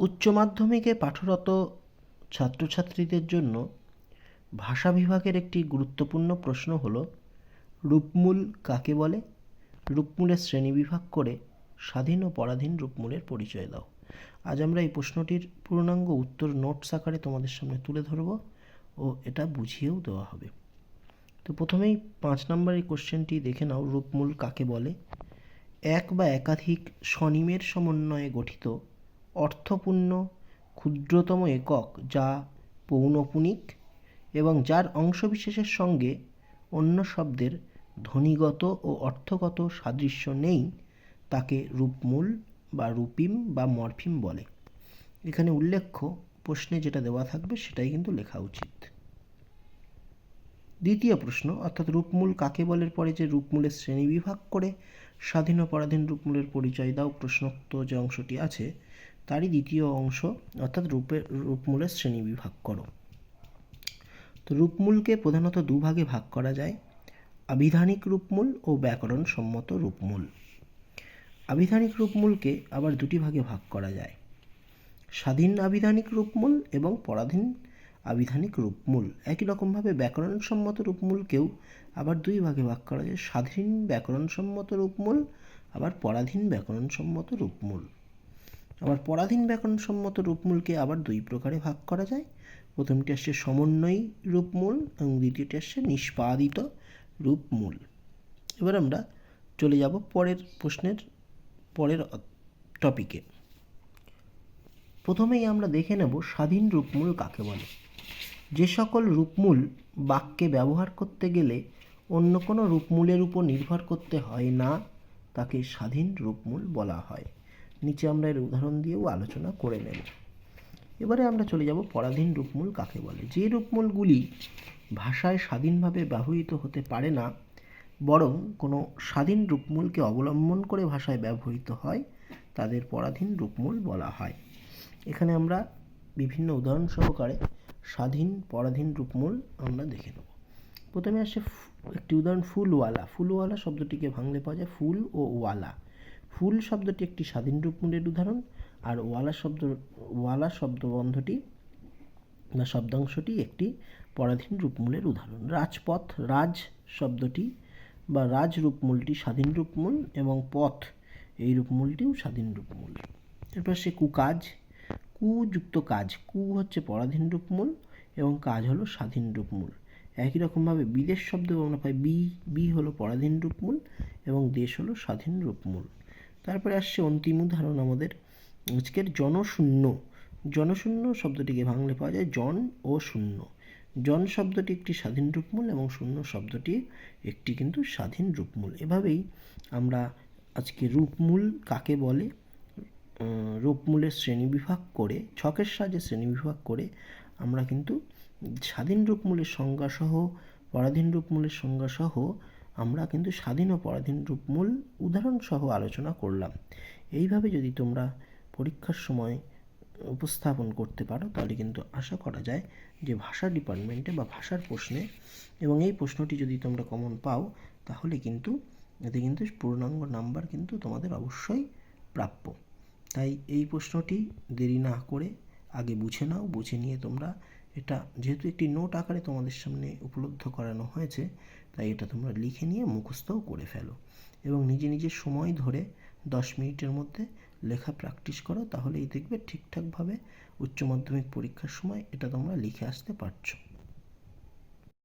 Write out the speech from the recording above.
উচ্চ মাধ্যমিকে পাঠরত ছাত্রছাত্রীদের জন্য ভাষা বিভাগের একটি গুরুত্বপূর্ণ প্রশ্ন হল, রূপমূল কাকে বলে? রূপমূলের শ্রেণীবিভাগ করে স্বাধীন ও পরাধীন রূপমূলের পরিচয় দাও। আজ আমরা এই প্রশ্নটির পূর্ণাঙ্গ উত্তর নোটস আকারে তোমাদের সামনে তুলে ধরব ও এটা বুঝিয়েও দেওয়া হবে। তো প্রথমেই পাঁচ নম্বর এই কোশ্চেনটি দেখে নাও, রূপমূল কাকে বলে? এক বা একাধিক স্বনিমের সমন্বয়ে গঠিত অর্থপূর্ণ ক্ষুদ্রতম একক যা পৌনপুনিক এবং যার অংশবিশেষের সঙ্গে অন্য শব্দের ধ্বনিগত ও অর্থগত সাদৃশ্য নেই, তাকে রূপমূল বা রূপিম বা মরফিম বলে। এখানে উল্লেখ্য প্রশ্নে যেটা দেওয়া থাকবে সেটাই কিন্তু লেখা উচিত। দ্বিতীয় প্রশ্ন, অর্থাৎ রূপমূল কাকে বলের পরে যে রূপমূলের শ্রেণীবিভাগ করে স্বাধীন পরাধীন রূপমূলের পরিচয় দাও প্রশ্নোক্ত যে অংশটি আছে তারই দ্বিতীয় অংশ, অর্থাৎ রূপের রূপমূলের শ্রেণি বিভাগ করো। তো রূপমূলকে প্রধানত দুভাগে ভাগ করা যায়, আবিধানিক রূপমূল ও ব্যাকরণ সম্মত রূপমূল। আবিধানিক রূপমূলকে আবার দুটি ভাগে ভাগ করা যায়, স্বাধীন আবিধানিক রূপমূল এবং পরাধীন আবিধানিক রূপমূল। একই রকমভাবে ব্যাকরণসম্মত রূপমূলকেও আবার দুই ভাগে ভাগ করা যায়, স্বাধীন ব্যাকরণসম্মত রূপমূল, আবার পরাধীন ব্যাকরণসম্মত রূপমূল। আবার পরাধীন ব্যাকরণসম্মত রূপমূলকে আবার দুই প্রকারে ভাগ করা যায়। প্রথমটি আসছে সমন্বয়ী রূপমূল এবং দ্বিতীয়টি আসছে নিষ্পাদিত রূপমূল। এবার আমরা চলে যাব পরের প্রশ্নের, পরের টপিকে প্রথমেই আমরা দেখে নেব স্বাধীন রূপমূল কাকে বলে। যে সকল রূপমূল বাক্যে ব্যবহার করতে গেলে অন্য কোনো রূপমূলের উপর নির্ভর করতে হয় না, তাকে স্বাধীন রূপমূল বলা হয়। নিচে আমরা এর উদাহরণ দিয়েও আলোচনা করে নেব। এবারে আমরা চলে যাব পরাধীন রূপমূল কাকে বলে? যে রূপমূলগুলি ভাষায় স্বাধীনভাবে ব্যবহৃত হতে পারে না, বরং কোনো স্বাধীন রূপমূলকে অবলম্বন করে ভাষায় ব্যবহৃত হয়, তাদের পরাধীন রূপমূল বলা হয়। এখানে আমরা বিভিন্ন উদাহরণ সহকারে স্বাধীন, পরাধীন রূপমূল আমরা দেখে নেব। প্রথমে আসে একটি উদাহরণ ফুলওয়ালা। ফুলওয়ালা শব্দটিকে ভাঙলে পাওয়া যায় ফুল ও ওয়ালা। ফুল শব্দটি একটি স্বাধীন রূপমূলের উদাহরণ, আর ওয়ালা শব্দ, ওয়ালা শব্দবন্ধটি বা শব্দাংশটি একটি পরাধীন রূপমূলের উদাহরণ। রাজপথ, রাজ শব্দটি বা রাজ রূপমূলটি স্বাধীন রূপমূল এবং পথ, এই রূপমূলটিও স্বাধীন রূপমূল। এরপর সে কুকাজ কুযুক্ত কাজ, কু হচ্ছে পরাধীন রূপমূল এবং কাজ হলো স্বাধীন রূপমূল। একই রকমভাবে বিদেশ শব্দ আমরা পাই, বি বি হলো পরাধীন রূপমূল এবং দেশ হলো স্বাধীন রূপমূল। তারপরে আসছে অন্তিম উদাহরণ আমাদের। আজকের জনশূন্য। জনশূন্য শব্দটিকে ভাঙলে পাওয়া যায় জন ও শূন্য। জন শব্দটি একটি স্বাধীন রূপমূল এবং শূন্য শব্দটি একটি কিন্তু স্বাধীন রূপমূল। এভাবেই আমরা আজকে রূপমূল কাকে বলে? রূপমূলের শ্রেণীবিভাগ করে, ছকের সাহায্যে শ্রেণীবিভাগ করে আমরা কিন্তু স্বাধীন রূপমূলের সংজ্ঞাসহ, পরাধীন রূপমূলের সংজ্ঞাসহ আমরা কিন্তু স্বাধীন ও পরাধীন রূপমূল উদাহরণসহ আলোচনা করলাম। এইভাবে যদি তোমরা পরীক্ষার সময় উপস্থাপন করতে পারো, তাহলে কিন্তু আশা করা যায় যে ভাষা ডিপার্টমেন্টে বা ভাষার প্রশ্নে এবং এই প্রশ্নটি যদি তোমরা কমন পাও, তাহলে কিন্তু এতে কিন্তু পূর্ণাঙ্গ নাম্বার কিন্তু তোমাদের অবশ্যই প্রাপ্য। তাই এই প্রশ্নটি দেরি না করে আগে বুঝে নাও, বুঝে নিয়ে তোমরা এটা যেহেতু একটি নোট আকারে তোমাদের সামনে উপলব্ধ করানো হয়েছে, তাই এটা তোমরা লিখে নিয়ে মুখস্থও করে ফেলো। এবং নিজে নিজে সময় ধরে দশ মিনিটের মধ্যে লেখা প্র্যাকটিস করো, তাহলেই দেখবে ঠিকঠাকভাবে উচ্চ মাধ্যমিক পরীক্ষার সময় এটা তোমরা লিখে আসতে পারছ।